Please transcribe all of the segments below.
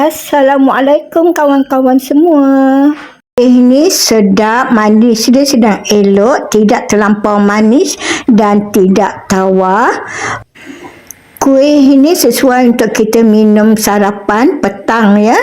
Assalamualaikum kawan-kawan semua. Ini sedap, manis dia sedang elok, tidak terlampau manis dan tidak tawar. Kuih ini sesuai untuk kita minum sarapan petang ya.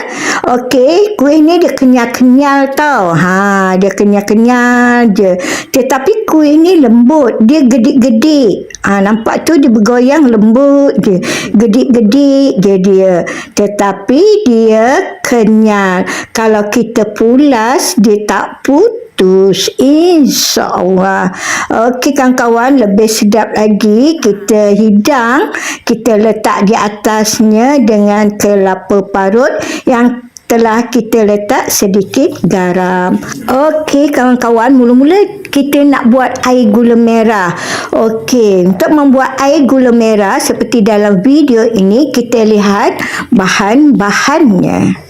Okey, kuih ni dia kenyal-kenyal tau. Ha, dia kenyal-kenyal je. Tetapi kuih ni lembut, dia gedik-gedik. Ha, nampak tu dia bergoyang lembut je. Gedik-gedik je dia. Tetapi dia kenyal. Kalau kita pulas, dia tak putus putus insyaAllah Okey kawan-kawan lebih sedap lagi kita hidang kita letak di atasnya dengan kelapa parut yang telah kita letak sedikit garam. Okey kawan-kawan, mula-mula kita nak buat air gula merah. Okey, untuk membuat air gula merah seperti dalam video ini kita lihat bahan-bahannya.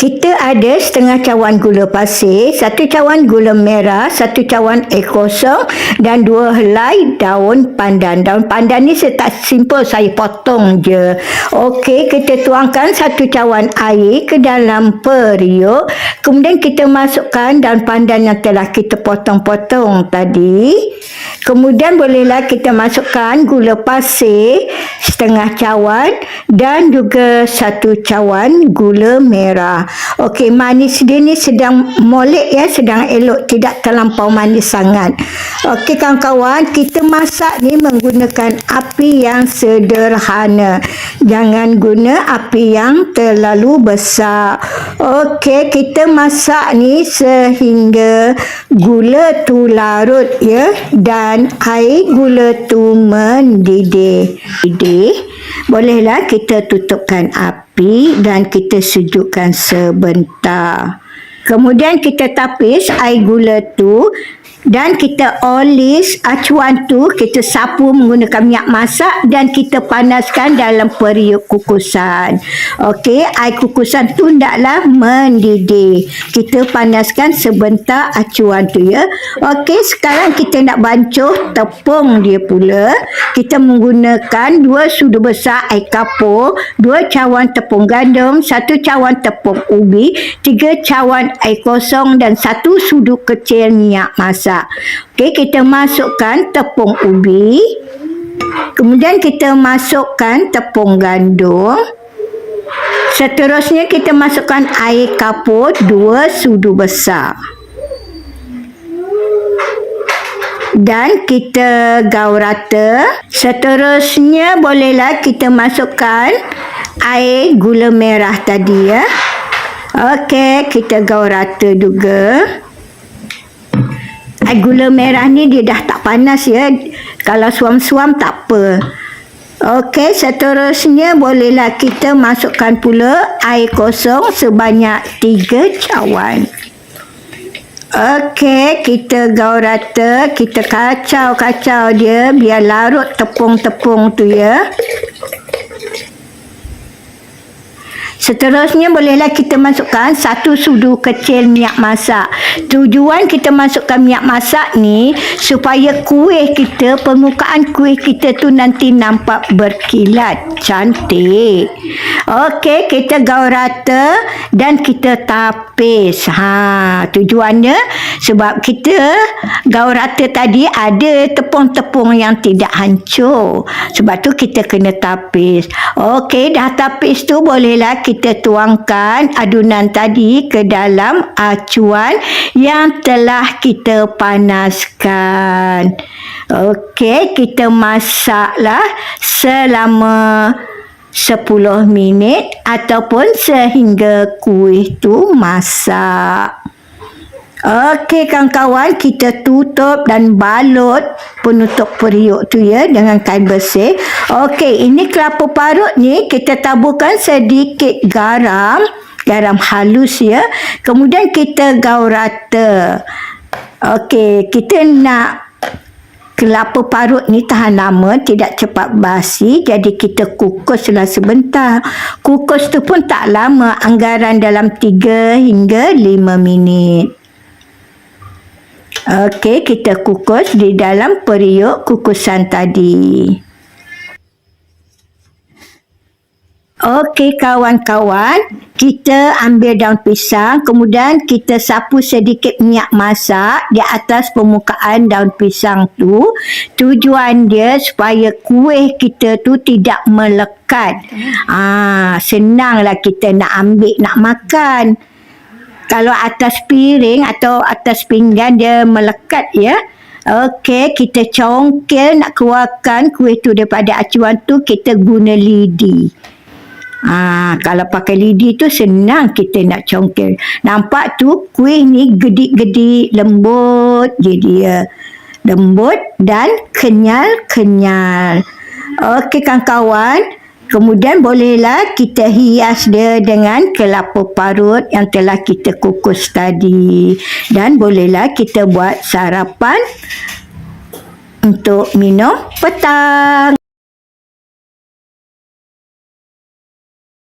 Kita ada setengah cawan gula pasir, satu cawan gula merah, satu cawan air kosong dan dua helai daun pandan. Daun pandan ni saya tak simple, saya potong je. Okey, kita tuangkan satu cawan air ke dalam periuk. Kemudian kita masukkan daun pandan yang telah kita potong-potong tadi. Kemudian bolehlah kita masukkan gula pasir setengah cawan dan juga satu cawan gula merah. Okey, manis dia ni sedang molek ya, sedang elok, tidak terlampau manis sangat. Okey kawan-kawan, kita masak ni menggunakan api yang sederhana. Jangan guna api yang terlalu besar. Okey, kita masak ni sehingga gula tu larut ya dan air gula tu mendidih. Didih. Bolehlah kita tutupkan api dan kita sejukkan sebentar. Kemudian kita tapis air gula tu dan kita olis acuan tu kita sapu menggunakan minyak masak dan kita panaskan dalam periuk kukusan. Okey, air kukusan tu hendaklah mendidih. Kita panaskan sebentar acuan tu ya. Okey, sekarang kita nak bancuh tepung dia pula. Kita menggunakan dua sudu besar air kapur, dua cawan tepung gandum, satu cawan tepung ubi, tiga cawan air kosong dan satu sudu kecil minyak masak masak. Okey, kita masukkan tepung ubi. Kemudian kita masukkan tepung gandum. Seterusnya kita masukkan air kapur dua sudu besar. Dan kita gaul rata. Seterusnya bolehlah kita masukkan air gula merah tadi ya. Okey, kita gaul rata juga air gula merah ni dia dah tak panas ya. Kalau suam-suam tak apa. Okey, seterusnya bolehlah kita masukkan pula air kosong sebanyak tiga cawan. Okey, kita gaul rata, kita kacau-kacau dia biar larut tepung-tepung tu ya. Seterusnya bolehlah kita masukkan satu sudu kecil minyak masak. Tujuan kita masukkan minyak masak ni supaya kuih kita, permukaan kuih kita tu nanti nampak berkilat. Cantik. Okey, kita gaul rata dan kita tapis. Ha, tujuannya sebab kita gaul rata tadi ada tepung-tepung yang tidak hancur. Sebab tu kita kena tapis. Okey, dah tapis tu bolehlah kita tuangkan adunan tadi ke dalam acuan yang telah kita panaskan. Okey, kita masaklah selama 10 minit ataupun sehingga kuih tu masak. Okey kawan-kawan, kita tutup dan balut penutup periuk tu ya dengan kain bersih. Okey, ini kelapa parut ni kita taburkan sedikit garam, garam halus ya. Kemudian kita gaul rata. Okey, kita nak kelapa parut ni tahan lama, tidak cepat basi. Jadi kita kukuslah sebentar. Kukus tu pun tak lama, anggaran dalam 3 hingga 5 minit. Okey, kita kukus di dalam periuk kukusan tadi. Okey kawan-kawan, kita ambil daun pisang, kemudian kita sapu sedikit minyak masak di atas permukaan daun pisang tu. Tujuan dia supaya kuih kita tu tidak melekat. Ah, senanglah kita nak ambil, nak makan. Kalau atas piring atau atas pinggan dia melekat ya. Okey, kita congkel nak keluarkan kuih tu daripada acuan tu kita guna lidi. Ah, kalau pakai lidi tu senang kita nak congkel. Nampak tu kuih ni gedik-gedik lembut je dia. Lembut dan kenyal-kenyal. Okey kawan-kawan. Kemudian bolehlah kita hias dia dengan kelapa parut yang telah kita kukus tadi. Dan bolehlah kita buat sarapan untuk minum petang.